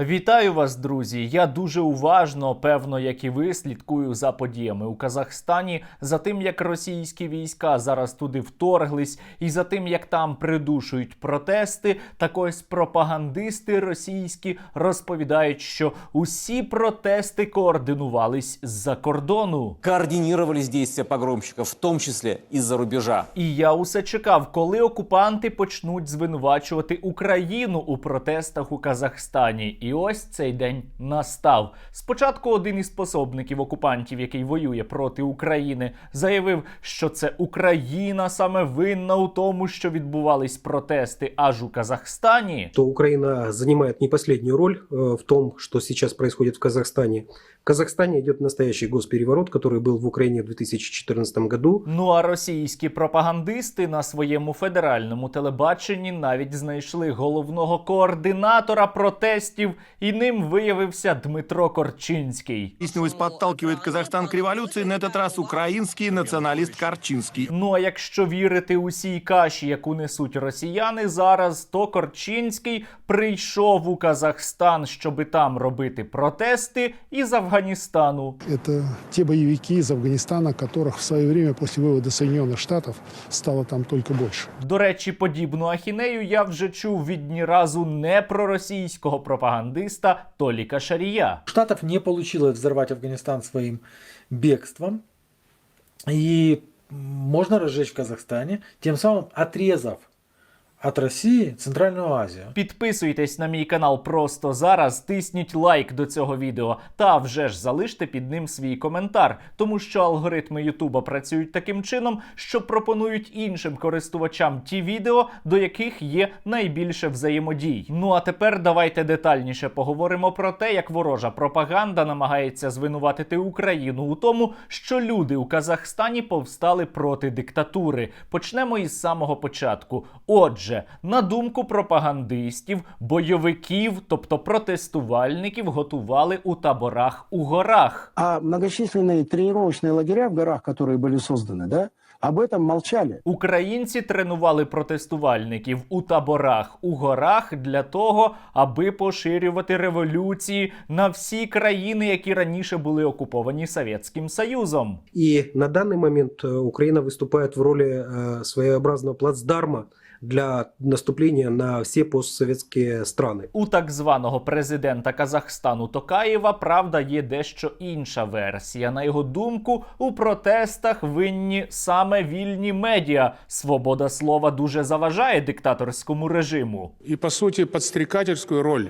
Вітаю вас, друзі! Я дуже уважно, певно, як і ви, слідкую за подіями у Казахстані, за тим, як російські війська зараз туди вторглись, і за тим, як там придушують протести. Так ось пропагандисти російські розповідають, що усі протести координувались з-за кордону. координировались действия погромщиков, в том числе из-за рубежа. І я усе чекав, коли окупанти почнуть звинувачувати Україну у протестах у Казахстані. І ось цей день настав. Спочатку один із пособників окупантів, який воює проти України, заявив, що це Україна саме винна у тому, що відбувались протести аж у Казахстані. то Украина занимает не последнюю роль э, в том, что сейчас происходит в Казахстане. В Казахстане идет настоящий госпереворот, который был в Украине в 2014 году. Ну а російські пропагандисти на своєму федеральному телебаченні навіть знайшли головного координатора протестів, і ним виявився Дмитро Корчинський. Выяснилось, подталкивает Казахстан к революции, на этот раз украинский националист Карчинский. Ну а якщо вірити усій каші, яку несуть росіяни зараз, то Корчинський прийшов у Казахстан, щоби там робити протести із Афганістану. Это те боевики из Афганистана, которых в свое время после вывода Соединенных Штатов стало там только больше. До речі, подібну ахінею я вже чув від ні разу не проросійського пропагандиста Толіка Шарія. Штатов не получилось взорвать Афганистан своим бегством. И можно разжечь в Казахстане, тем самым отрезав от России Центральную Азию. Підписуйтесь на мій канал просто зараз, тисніть лайк до цього відео та вже ж залиште під ним свій коментар, тому що алгоритми Ютуба працюють таким чином, що пропонують іншим користувачам ті відео, до яких є найбільше взаємодій. Ну а тепер давайте детальніше поговоримо про те, як ворожа пропаганда намагається звинуватити Україну у тому, що люди у Казахстані повстали проти диктатури. Почнемо із самого початку. Отже, на думку пропагандистів, бойовиків, тобто протестувальників, готували у таборах у горах. А многочисленные тренировочные лагеря в горах, которые были созданы, да, об этом молчали. Українці тренували протестувальників у таборах у горах для того, аби поширювати революції на всі країни, які раніше були окуповані Совєтським Союзом. И на данный момент э, Украина выступает в роли э, своеобразного плацдарма для наступления на все постсоветские страны. У так званого президента Казахстану Токаєва правда є дещо інша версія. На його думку, у протестах винні саме вільні медіа. Свобода слова дуже заважає диктаторському режиму. І по суті, підстрікательську роль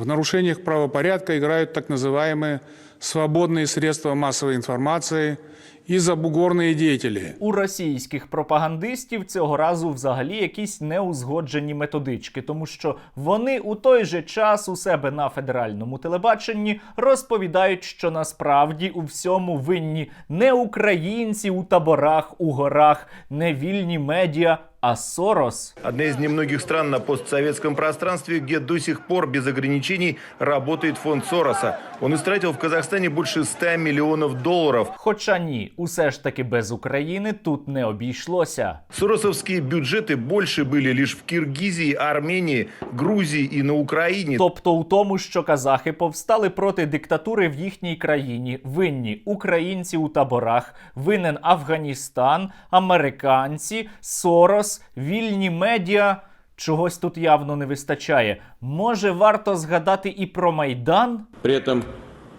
в нарушениях правопорядка играют так называемые свободные средства массовой информации и забугорные деятели. У російських пропагандистів цього разу взагалі якісь неузгоджені методички, тому що вони у той же час у себе на федеральному телебаченні розповідають, що насправді у всьому винні не українці у таборах у горах, не вільні медіа, а Сорос. Одна из немногих стран на постсоветском пространстве, где до сих пор без ограничений работает фонд Сороса. Он истратил в Казахстане больше 100 миллионов долларов. Хоча ні, усе ж таки без України тут не обійшлося. Соросовские бюджеты больше были лишь в Киргизии, Армении, Грузии и на Украине. Тобто у тому, що казахи повстали проти диктатури в їхній країні, винні українці у таборах, винен Афганістан, американці, Сорос, вільні медіа. Чогось тут явно не вистачає. Може, варто згадати і про майдан? При этом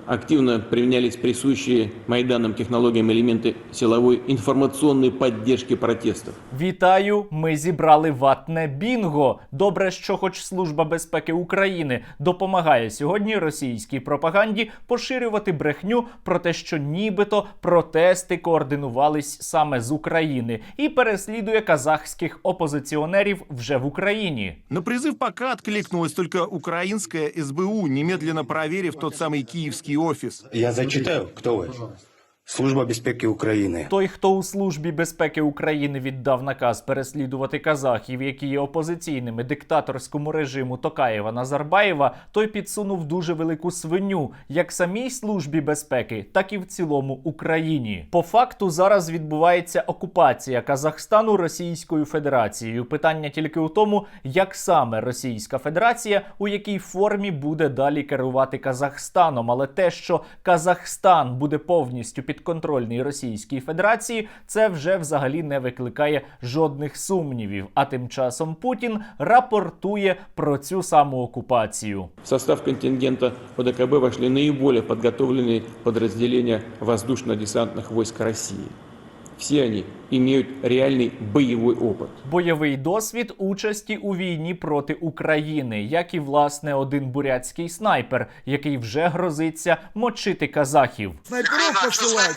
активно применялись присущие Майданам технологиям элементы силовой информационной поддержки протестов. Вітаю! Ми зібрали ватне бінго. Добре, що хоч Служба безпеки України допомагає сьогодні російській пропаганді поширювати брехню про те, що нібито протести координувались саме з України і переслідує казахських опозиціонерів вже в Україні. На призыв пока откликнулась только украинская СБУ, немедленно проверив тот самый киевский офис. Я зачитаю, кто вы. Служба безпеки України. Той, хто у службі безпеки України віддав наказ переслідувати казахів, які є опозиційними диктаторському режиму Токаєва Назарбаєва, той підсунув дуже велику свиню як самій службі безпеки, так і в цілому Україні. По факту зараз відбувається окупація Казахстану Російською Федерацією. Питання тільки у тому, як саме Російська Федерація у якій формі буде далі керувати Казахстаном. Але те, що Казахстан буде повністю підконтрольний Російській Федерації, це вже взагалі не викликає жодних сумнівів. А тим часом Путін рапортує про цю саму окупацію. В состав контингента ОДКБ вошли найбільш підготовлені підрозділення воздушно-десантних войск России. Все они имеют реальный боевой опыт. Бойовий досвід участі у війні проти України, як і власне один бурятський снайпер, який вже грозиться мочити казахів. Снайперов посылать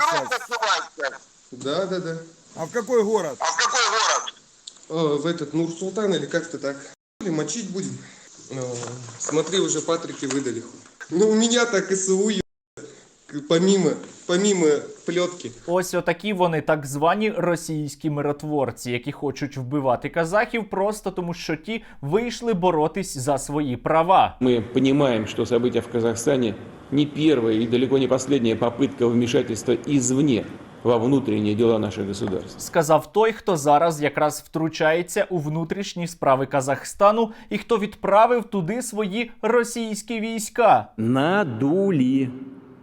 Да, да, да. А в какой город? А в какой город? в этот Нур-Султан или как-то так. Или мочить будем. О, смотри, уже Патрики выдали. Ну, у меня так СУ, е- помимо, помимо плетки. Ось отакі вони так звані російські миротворці, які хочуть вбивати казахів просто тому, що ті вийшли боротись за свої права. Мы понимаем, что события в Казахстане не первая и далеко не последняя попытка вмешательства извне во внутренние дела наших государств. Сказав той, хто зараз якраз втручається у внутрішні справи Казахстану і хто відправив туди свої російські війська. Надули.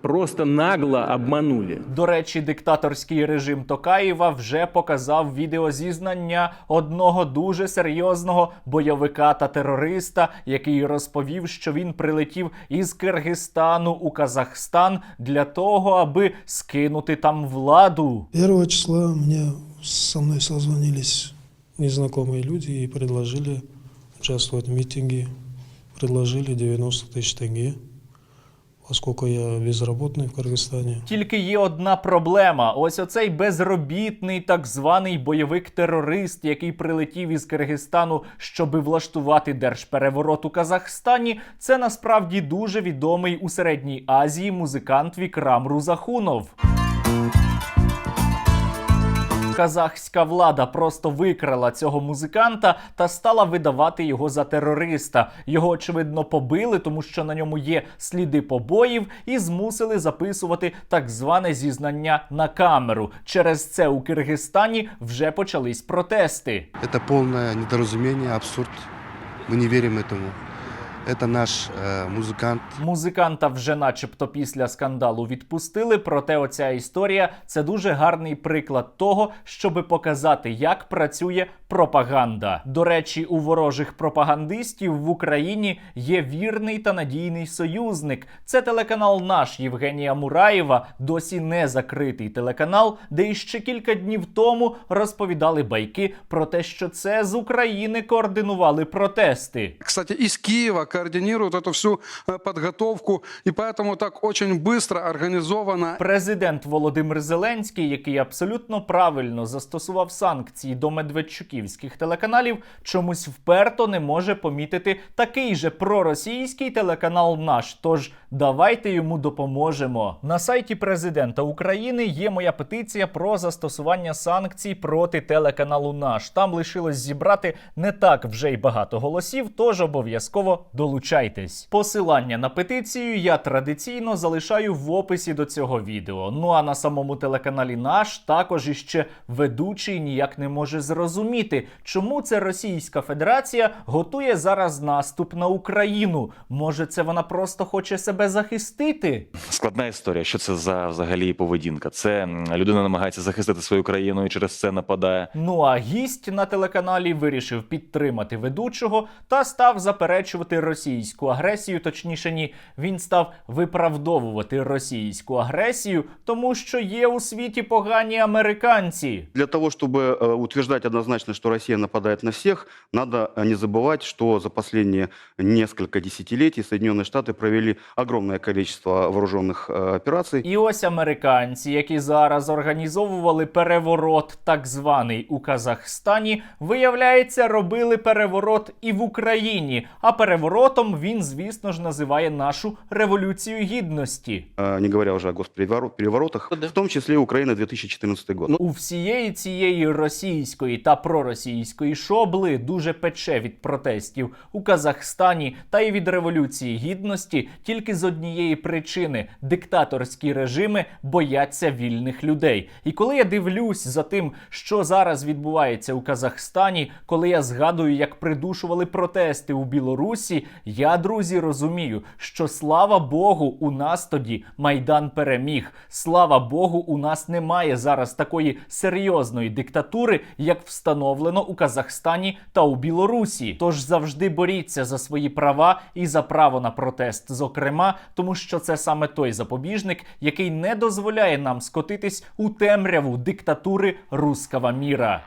Просто нагло обманули. До речі, диктаторський режим Токаєва вже показав відеозізнання одного дуже серйозного бойовика та терориста, який розповів, що він прилетів із Киргизстану у Казахстан для того, аби скинути там владу. 1 числа мне со мной созвонились незнакомые люди и предложили участвовать в митинге. Предложили 90 тысяч тенге, поскольку я безработный в Кыргызстане. Тільки є одна проблема: ось оцей безробітний так званий бойовик-терорист, який прилетів із Киргизстану, щоби влаштувати держпереворот у Казахстані. Це насправді дуже відомий у середній Азії музикант Вікрам Рузахунов. Казахська влада просто викрала цього музиканта та стала видавати його за терориста. Його очевидно побили, тому що на ньому є сліди побоїв, і змусили записувати так зване зізнання на камеру. Через це у Киргизстані вже почались протести. Это полное недоразумение, абсурд. Мы не верим этому. Это наш э, музыкант. Музиканта вже, начебто, після скандалу відпустили. Проте, оця історія це дуже гарний приклад того, щоби показати, як працює пропаганда. До речі, у ворожих пропагандистів в Україні є вірний та надійний союзник. Це телеканал наш Євгенія Мураєва, досі не закритий телеканал, де іще кілька днів тому розповідали байки про те, що це з України координували протести. Кстати, из Киева координируют эту всю э, подготовку, и поэтому так очень быстро организовано Президент Володимир Зеленський, який абсолютно правильно застосував санкції до медведчуківських телеканалів, чомусь вперто не може помітити такий же проросійський телеканал наш. Тож давайте йому допоможемо. На сайті президента України є моя петиція про застосування санкцій проти телеканалу наш. Там лишилось зібрати не так вже й багато голосів, тож обов'язково долучайтесь. Посилання на петицію я традиційно залишаю в описі до цього відео. Ну а на самому телеканалі наш також іще ведучий ніяк не може зрозуміти, чому це Російська Федерація готує зараз наступ на Україну. Може, це вона просто хоче себе захистити? Складна історія. Що це за взагалі поведінка? Це м, людина намагається захистити свою країну і через це нападає. Ну а гість на телеканалі вирішив підтримати ведучого та став заперечувати російську агресію. Точніше, ні, він став виправдовувати російську агресію, тому що є у світі погані американці. Для того, чтобы э, утверждать однозначно, что Россия нападает на всех, надо э, не забывать, что за последние несколько десятилетий Соединенные Штаты провели огромное огромное количество вооруженных э, операций. І ось американці, які зараз організовували переворот, так званий у Казахстані, виявляється, робили переворот і в Україні. А переворотом він, звісно ж, називає нашу революцію гідності. э, не говоря уже о госпереворотах, в том числе Украина 2014 год. У всієї цієї російської та проросійської шобли дуже пече від протестів у Казахстані та й від революції гідності тільки з однієї причини: диктаторські режими бояться вільних людей. І коли я дивлюсь за тим, що зараз відбувається у Казахстані, коли я згадую, як придушували протести у Білорусі, я друзі розумію, що слава Богу, у нас тоді майдан переміг. Слава Богу, у нас немає зараз такої серйозної диктатури, як встановлено у Казахстані та у Білорусі. Тож завжди боріться за свої права і за право на протест, зокрема, тому що це саме той запобіжник, який не дозволяє нам скотитись у темряву диктатури рускава міра.